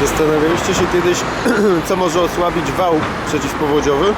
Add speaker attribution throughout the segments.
Speaker 1: Zastanawialiście się kiedyś, co może osłabić wał przeciwpowodziowy?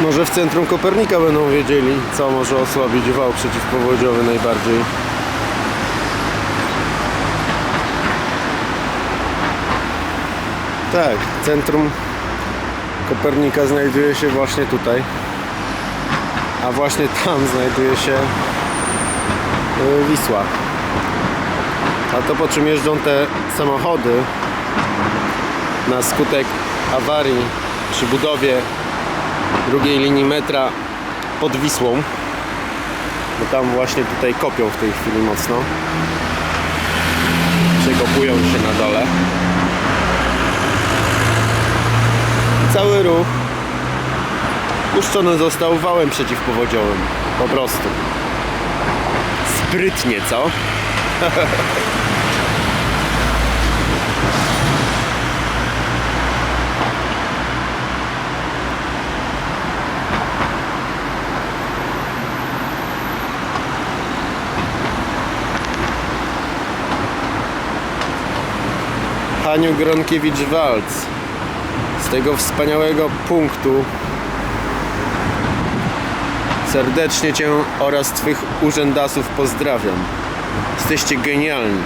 Speaker 1: Może w centrum Kopernika będą wiedzieli, co może osłabić wał przeciwpowodziowy najbardziej. Tak, centrum Kopernika znajduje się właśnie tutaj. A właśnie tam znajduje się y, Wisła. A to po czym jeżdżą te samochody na skutek awarii przy budowie drugiej linii metra pod Wisłą. Bo tam właśnie tutaj kopią w tej chwili mocno. Przekopują się na dole. Cały ruch puszczony został wałem przeciwpowodziowym. Po prostu. Sprytnie, co? Haniu Gronkiewicz-Walc z tego wspaniałego punktu serdecznie Cię oraz Twych urzędasów pozdrawiam. Jesteście genialni.